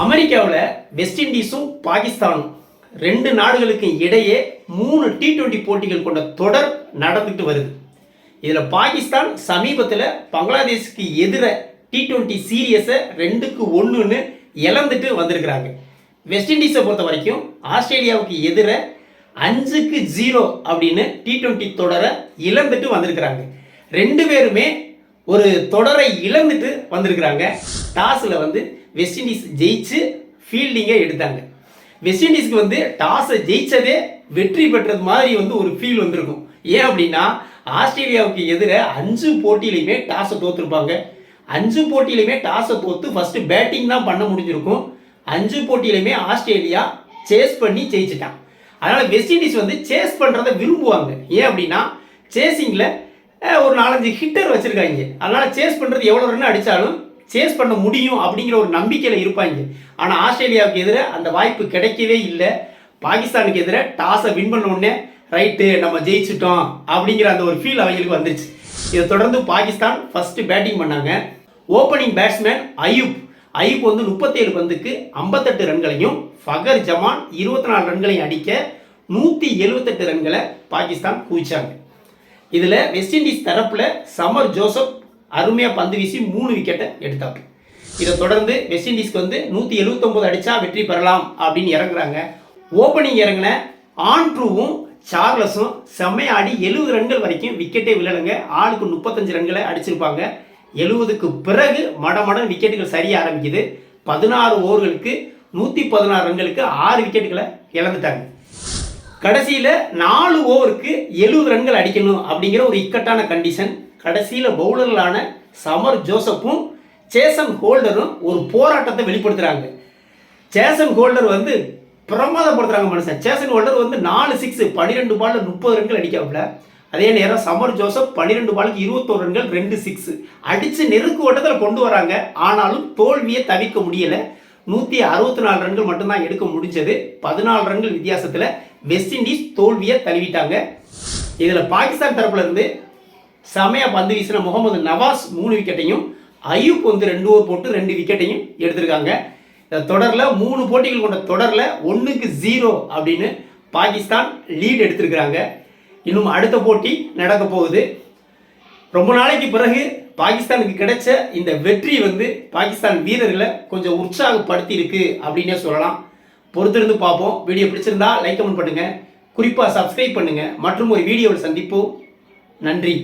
அமெரிக்காவில் வெஸ்ட் இண்டீஸும் பாகிஸ்தானும் ரெண்டு நாடுகளுக்கு இடையே மூணு டி டுவெண்ட்டி போட்டிகள் கொண்ட தொடர் நடந்துட்டு வருது. இதில் பாகிஸ்தான் சமீபத்தில் பங்களாதேஷுக்கு எதிர டி டுவெண்ட்டி சீரியஸை ரெண்டுக்கு ஒன்றுன்னு இழந்துட்டு வந்திருக்கிறாங்க. வெஸ்ட் இண்டீஸை பொறுத்த வரைக்கும் ஆஸ்திரேலியாவுக்கு எதிர அஞ்சுக்கு ஜீரோ அப்படின்னு டி டுவெண்ட்டி தொடரை இழந்துட்டு வந்திருக்கிறாங்க. ரெண்டு பேருமே ஒரு தொடரை இழந்துட்டு வந்திருக்கிறாங்க. டாஸில் வந்து வெஸ்ட் இண்டீஸ் ஜெயிச்சு ஃபீல்டிங்கை எடுத்தாங்க. வெஸ்ட் இண்டீஸ்க்கு வந்து டாஸை ஜெயிச்சதே வெற்றி பெற்றது மாதிரி வந்து ஒரு ஃபீல் வந்திருக்கும். ஏன் அப்படின்னா ஆஸ்திரேலியாவுக்கு எதிர அஞ்சு போட்டியிலையுமே டாஸை தோத்துருப்பாங்க. அஞ்சு போட்டியிலையுமே டாஸை தோத்து ஃபஸ்ட்டு பேட்டிங் தான் பண்ண முடிஞ்சிருக்கும். அஞ்சு போட்டியிலையுமே ஆஸ்திரேலியா சேஸ் பண்ணி ஜெயிச்சிட்டான். அதனால் வெஸ்ட் இண்டீஸ் வந்து சேஸ் பண்ணுறதை விரும்புவாங்க. ஏன் அப்படின்னா சேசிங்கில் ஒரு நாலஞ்சு ஹிட்டர் வச்சுருக்காங்க. அதனால் சேஸ் பண்ணுறது எவ்வளோ ரன் அடித்தாலும் சேஸ் பண்ண முடியும் அப்படிங்கிற ஒரு நம்பிக்கையில் இருப்பாங்க. ஆனால் ஆஸ்திரேலியாவுக்கு எதிராக அந்த வாய்ப்பு கிடைக்கவே இல்லை. பாகிஸ்தானுக்கு எதிராக டாஸை வின் பண்ண உடனே ரைட்டு நம்ம ஜெயிச்சிட்டோம் அப்படிங்கிற அந்த ஒரு ஃபீல் அவங்களுக்கு வந்துருச்சு. இதை தொடர்ந்து பாகிஸ்தான் ஃபஸ்ட்டு பேட்டிங் பண்ணாங்க. ஓப்பனிங் பேட்ஸ்மேன் அயூப் அயூப் வந்து முப்பத்தேழு பந்துக்கு ஐம்பத்தெட்டு ரன்களையும் ஃபகர் ஜமான் இருபத்தி நாலு ரன்களையும் அடிக்க நூற்றி எழுபத்தெட்டு ரன்களை பாகிஸ்தான் குவிச்சாங்க. இதில் வெஸ்ட் இண்டீஸ் தரப்பில் சமர் ஜோசப் அருமையாக பந்து வீசி மூணு விக்கெட்டை எடுத்தாங்க இதை தொடர்ந்து வெஸ்ட் இண்டீஸ்க்கு வந்து நூற்றி எழுபத்தொம்போது அடித்தா வெற்றி பெறலாம் அப்படின்னு இறங்குறாங்க. ஓப்பனிங் இறங்கின ஆண்ட்ரூவும் சார்லஸும் செம்மையாடி எழுபது ரன்கள் வரைக்கும் விக்கெட்டே விழலைங்க. ஆளுக்கு முப்பத்தஞ்சு ரன்களை அடிச்சிருப்பாங்க. எழுபதுக்கு பிறகு மடமடன் விக்கெட்டுகள் சரிய ஆரம்பிக்குது. பதினாறு ஓவர்களுக்கு நூற்றி பதினாறு ரன்களுக்கு ஆறு விக்கெட்டுகளை இழந்துட்டாங்க. கடைசியில் நாலு ஓவருக்கு எழுபது ரன்கள் அடிக்கணும் அப்படிங்கிற ஒரு இக்கட்டான கண்டிஷன் கடைசியில் பவுலர்களான சமர் ஜோசப்பும் சேசன் ஹோல்டரும் ஒரு போராட்டத்தை வெளிப்படுத்துகிறாங்க சேசன் ஹோல்டர் வந்து பிரமாதப்படுத்துகிறாங்க மனுஷன். சேசன் ஹோல்டர் வந்து நாலு சிக்ஸ் பன்னிரெண்டு பால்ல முப்பது ரன்கள் அடிக்காப்புல. அதே நேரம் சமர் ஜோசப் பன்னிரெண்டு பாலுக்கு இருபத்தோரு ரன்கள் ரெண்டு சிக்ஸ் அடித்து நெருக்கு ஓட்டத்தில் கொண்டு வராங்க. ஆனாலும் தோல்வியை தவிர்க்க முடியலை. நூற்றி அறுபத்தி நாலு ரன்கள் மட்டும்தான் எடுக்க முடிஞ்சது. பதினாலு ரன்கள் வித்தியாசத்தில் வெஸ்ட் இண்டீஸ் தோல்வியை தழுவிட்டாங்க. இதில் பாகிஸ்தான் தரப்புலேருந்து சமய பந்து வீசின முகமது நவாஸ் மூணு விக்கெட்டையும் அயூப் வந்து ரெண்டு ஓவர் போட்டு ரெண்டு விக்கெட்டையும் எடுத்திருக்காங்க. இந்த தொடரில் மூணு போட்டிகள் கொண்ட தொடரில் ஒன்றுக்கு ஜீரோ அப்படின்னு பாகிஸ்தான் லீட் எடுத்திருக்கிறாங்க. இன்னும் அடுத்த போட்டி நடக்க போகுது. ரொம்ப நாளைக்கு பிறகு பாகிஸ்தானுக்கு கிடைச்ச இந்த வெற்றி வந்து பாகிஸ்தான் வீரர்களை கொஞ்சம் உற்சாகப்படுத்தி இருக்கு அப்படின்னே சொல்லலாம். பொறுத்திருந்து பார்ப்போம். வீடியோ பிடிச்சிருந்தா லைக் கமெண்ட் பண்ணுங்க. குறிப்பாக சப்ஸ்கிரைப் பண்ணுங்க. மற்றும் ஒரு வீடியோவில் சந்திப்போம். நன்றி.